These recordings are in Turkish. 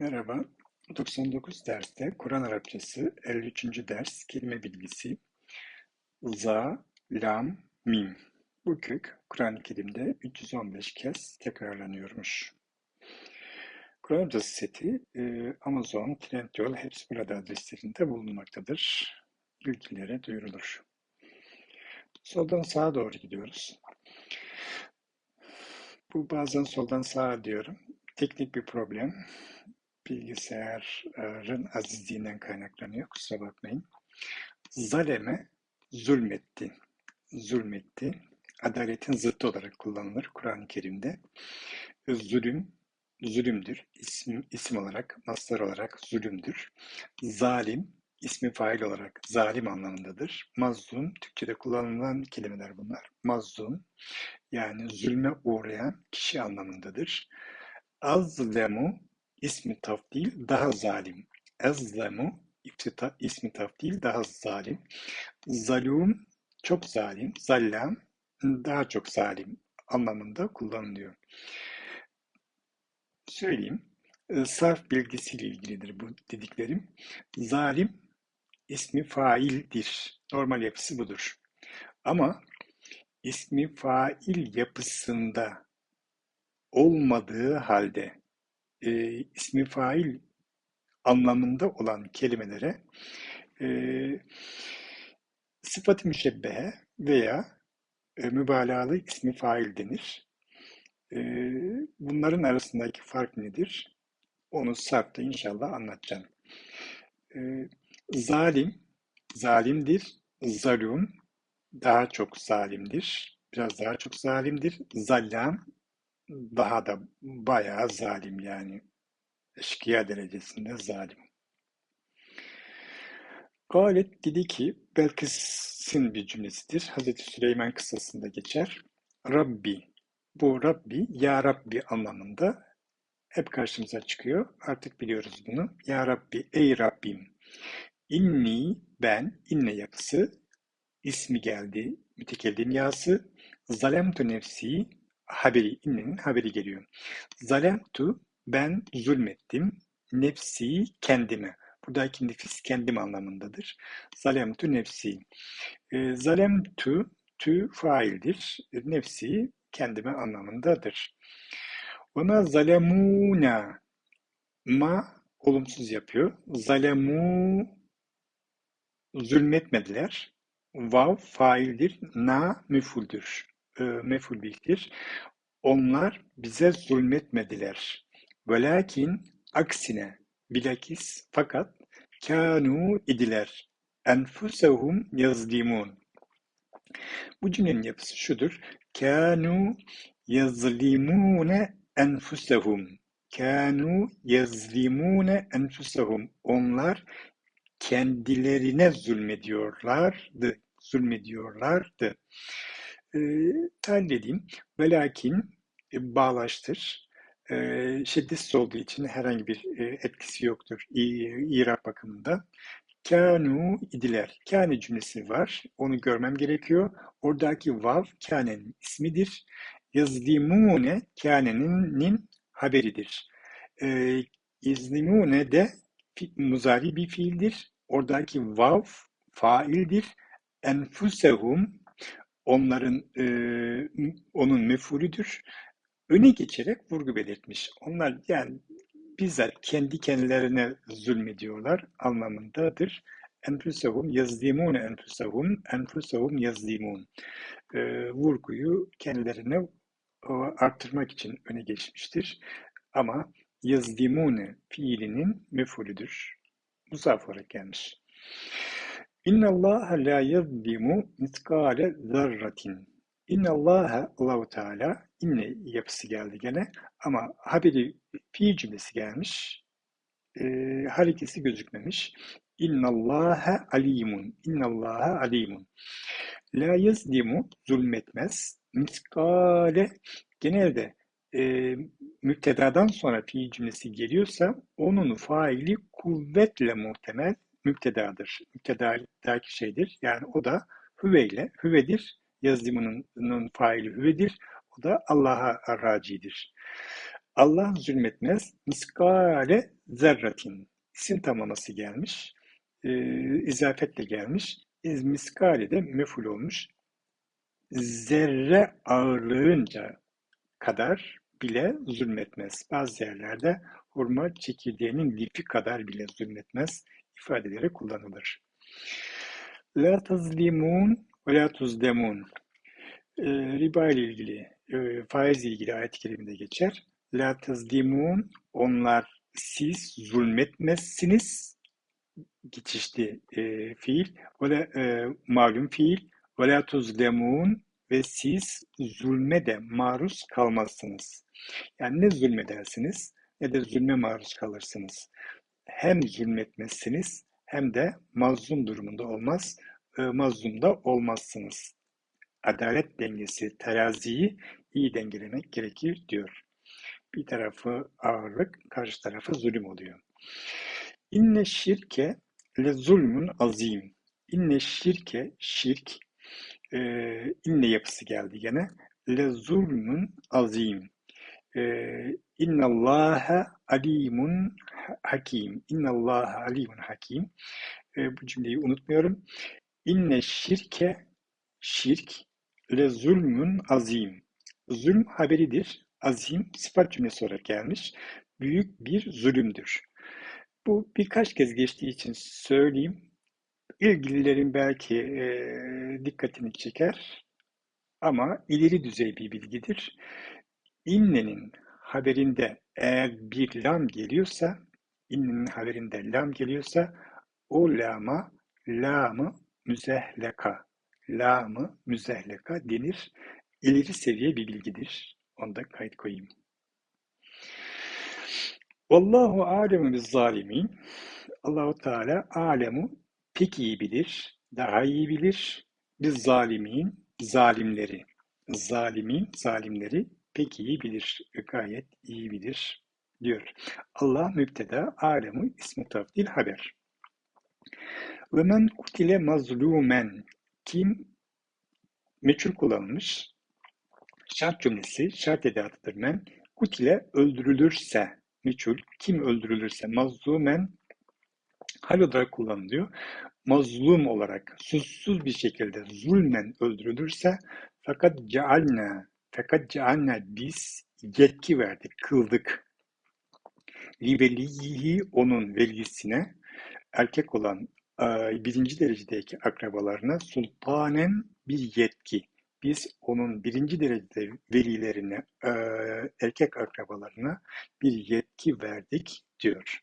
Merhaba. 99 derste Kur'an Arapçası 53. ders kelime bilgisi Za, Lam, Mim. Bu kök Kur'an-ı Kerim'de 315 kez tekrarlanıyormuş. Kur'an Arapçası seti e, Amazon, Trendyol hepsi burada adreslerinde bulunmaktadır. Bilgilere duyurulur. Soldan sağa doğru gidiyoruz. Bu bazen soldan sağa diyorum. Teknik bir problem bilgisayarın azizliğinden kaynaklanıyor. Kusura bakmayın. Zaleme zulmetti. Zulmetti. Adaletin zıttı olarak kullanılır Kur'an-ı Kerim'de. Zulüm, zulümdür. İsim, isim olarak, maslar olarak zulümdür. Zalim, ismi fail olarak zalim anlamındadır. Mazlum, Türkçe'de kullanılan kelimeler bunlar. Mazlum, yani zulme uğrayan kişi anlamındadır. Azlemu, ismi tafdil daha zalim. Ezzlemu iftita ismi tafdil daha zalim. Zalum çok zalim. Zallam daha çok zalim anlamında kullanılıyor. Söyleyeyim. E, sarf bilgisiyle ilgilidir bu dediklerim. Zalim ismi faildir. Normal yapısı budur. Ama ismi fail yapısında olmadığı halde e, ismi fail anlamında olan kelimelere e, sıfat-ı müşebbehe veya e, mübalağalı ismi fail denir. E, bunların arasındaki fark nedir? Onu sarpta inşallah anlatacağım. E, zalim, zalimdir. Zalum, daha çok zalimdir. Biraz daha çok zalimdir. Zallam, daha da bayağı zalim yani. Eşkıya derecesinde zalim. Galet dedi ki, Belkıs'ın bir cümlesidir. Hazreti Süleyman kıssasında geçer. Rabbi, bu Rabbi, Ya Rabbi anlamında hep karşımıza çıkıyor. Artık biliyoruz bunu. Ya Rabbi, ey Rabbim. İnni, ben, inne yapısı, ismi geldi, mütekellim yası. Zalemtu nefsi, haberi, innenin haberi geliyor. Zalemtu, ben zulmettim. Nefsi, kendime. Buradaki nefis kendim anlamındadır. Zalemtu nefsi. E, zalemtu, tü faildir. Nefsi, kendime anlamındadır. Ona zalemuna, ma olumsuz yapıyor. Zalemu, zulmetmediler. Vav faildir. Na müfuldür e, meful bihtir. Onlar bize zulmetmediler. Velakin aksine bilakis fakat kanu idiler. Enfusehum yazlimun. Bu cümlenin yapısı şudur. Kanu yazlimune enfusehum. Kanu yazlimune enfusehum. Onlar kendilerine zulmediyorlardı. Zulmediyorlardı. E, halledeyim. Velakin e, bağlaştır. Şiddetsiz olduğu için herhangi bir e, etkisi yoktur İrab bakımında. Kânu idiler. Kâne cümlesi var. Onu görmem gerekiyor. Oradaki vav kânenin ismidir. Yazlimune kânenin haberidir. E, yazlimune de muzari bir fiildir. Oradaki vav faildir. Enfusehum onların e, onun mefulüdür. Öne geçerek vurgu belirtmiş. Onlar yani bizzat kendi kendilerine zulmediyorlar anlamındadır. Enfusahum yazlimune enfusahum enfusahum yazlimun. E, vurguyu kendilerine o, arttırmak için öne geçmiştir. Ama yazlimune fiilinin mefulüdür. Olarak gelmiş. İnna Allah la yezlimu miskale zerratin. İnna Allah Allahu Teala inne yapısı geldi gene ama haberi fiil cümlesi gelmiş. E, harekesi gözükmemiş. İnna Allah alimun. İnna Allah alimun. La yezlimu zulmetmez. Miskale genelde e, müptedadan sonra fiil cümlesi geliyorsa onun faili kuvvetle muhtemel müptedadır. Müptedadaki şeydir. Yani o da hüveyle, hüvedir. Yazımının faili hüvedir. O da Allah'a racidir. Allah zulmetmez. Miskale zerratin. İsim tamlaması gelmiş. E, izafetle gelmiş. İz miskale de meful olmuş. Zerre ağırlığınca kadar bile zulmetmez. Bazı yerlerde hurma çekirdeğinin lifi kadar bile zulmetmez ifadeleri kullanılır. La tazlimun ve la tuzdemun. E, riba ile ilgili, e, faiz ile ilgili ayet-i kerimede geçer. La tazlimun, onlar siz zulmetmezsiniz. Geçişli e, fiil. Ve e, malum fiil. Ve la tuzlemun ve siz zulme de maruz kalmazsınız. Yani ne zulmedersiniz ne de zulme maruz kalırsınız. Hem zulmetmezsiniz hem de mazlum durumunda olmaz, e, mazlum da olmazsınız. Adalet dengesi, teraziyi iyi dengelemek gerekir diyor. Bir tarafı ağırlık, karşı tarafı zulüm oluyor. İnne şirke le zulmün azim. İnne şirke, şirk, e, inne yapısı geldi gene. Le zulmün azim. E, İnnallâhe alimun hakim. İnnallâhe alimun hakim. E, bu cümleyi unutmuyorum. İnne şirke şirk le zulmün azim. Zulm haberidir. Azim sıfat cümlesi olarak gelmiş. Büyük bir zulümdür. Bu birkaç kez geçtiği için söyleyeyim. İlgililerin belki e, dikkatini çeker ama ileri düzey bir bilgidir. İnnenin haberinde eğer bir lam geliyorsa, innenin haberinde lam geliyorsa o lama lamı müzehleka, lamı müzehleka denir. İleri seviye bir bilgidir. Onu da kayıt koyayım. Vallahu alemu biz zalimin. Allahu Teala alemu pek iyi bilir, daha iyi bilir. Biz zalimin, zalimleri. Zalimin, zalimleri pek iyi bilir, gayet iyi bilir diyor. Allah müpteda, alemu ismi tafdil haber. Ve men kutile mazlumen kim meçhul kullanılmış şart cümlesi şart edatıdır men kutile öldürülürse meçhul kim öldürülürse mazlumen hal olarak kullanılıyor. Mazlum olarak suçsuz bir şekilde zulmen öldürülürse fakat cealna fakat cealna biz yetki verdik, kıldık. Liveliyihi onun velisine erkek olan e, birinci derecedeki akrabalarına sultanen bir yetki. Biz onun birinci derecede velilerine, e, erkek akrabalarına bir yetki verdik diyor.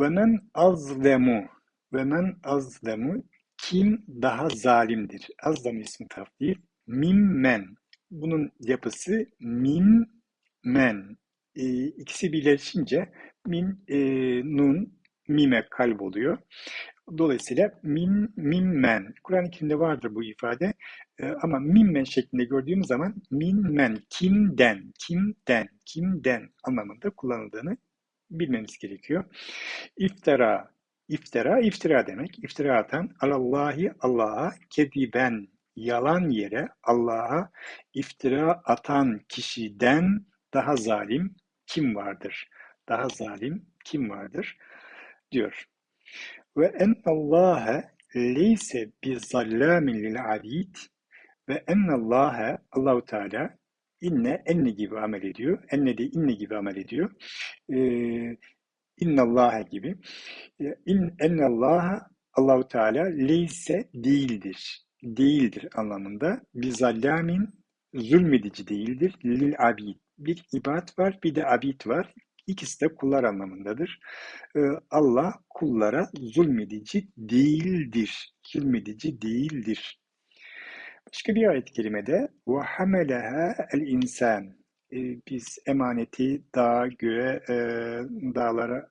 Ve men azlemu ve men azlemu kim daha zalimdir? Azlem ismi tafdil. Mimmen. Bunun yapısı min men. E, ikisi birleşince min e, nun mime kalb oluyor. Dolayısıyla min mimmen. Kur'an-ı Kerim'de vardır bu ifade. E, ama mimmen şeklinde gördüğümüz zaman minmen kimden, kimden, kimden anlamında kullanıldığını bilmemiz gerekiyor. İftira, iftira, iftira demek. İftira atan alallahi Allah'a kediben yalan yere Allah'a iftira atan kişiden daha zalim kim vardır? Daha zalim kim vardır? diyor. Ve ennallâhe leyse bi zallamin lil abid ve ennallâhe Allahu Teala inne enne gibi amel ediyor. Enne de inne gibi amel ediyor. Ee, innallâhe gibi. İn ennallâhe Allahu Teala leyse değildir Değildir anlamında. Bir zallamin zulmedici değildir. Lil abid. Bir ibad var, bir de abid var. İkisi de kullar anlamındadır. Ee, Allah kullara zulmedici değildir. Zulmedici değildir. Başka bir ayet-i kerimede وَحَمَلَهَا الْاِنْسَانِ ee, Biz emaneti dağa, göğe, e, dağlara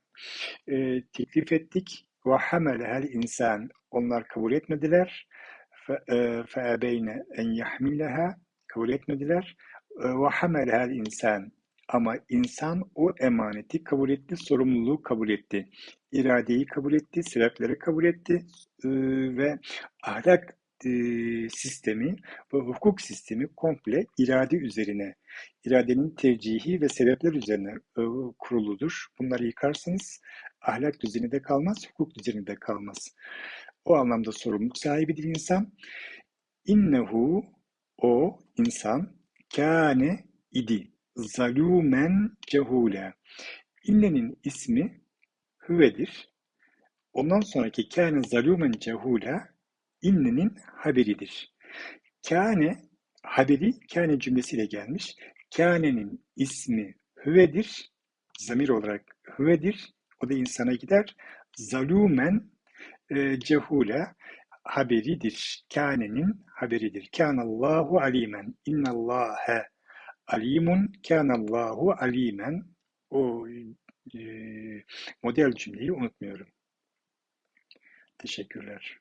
e, teklif ettik. وَحَمَلَهَا الْاِنْسَانِ Onlar kabul etmediler. فَاَبَيْنَ اَنْ يَحْمِلَهَا Kabul etmediler. وَحَمَلَهَا الْاِنْسَانِ ama insan o emaneti kabul etti, sorumluluğu kabul etti. iradeyi kabul etti, sebepleri kabul etti e, ve ahlak e, sistemi ve hukuk sistemi komple irade üzerine iradenin tercihi ve sebepler üzerine e, kuruludur. Bunları yıkarsınız, ahlak düzeni de kalmaz, hukuk düzeni de kalmaz. O anlamda sorumluluk sahibidir insan. İnnehu, o insan, kâne idi, zalûmen cehûle. İnnenin ismi hüvedir. Ondan sonraki kâne zalûmen cehûle, innenin haberidir. Kâne haberi kâne cümlesiyle gelmiş. Kâne'nin ismi hüvedir. Zamir olarak hüvedir. O da insana gider. Zalumen e, cehule haberidir. Kâne'nin haberidir. Kânallahu alimen. İnnallâhe alimun. Kânallahu alimen. O e, model cümleyi unutmuyorum. Teşekkürler.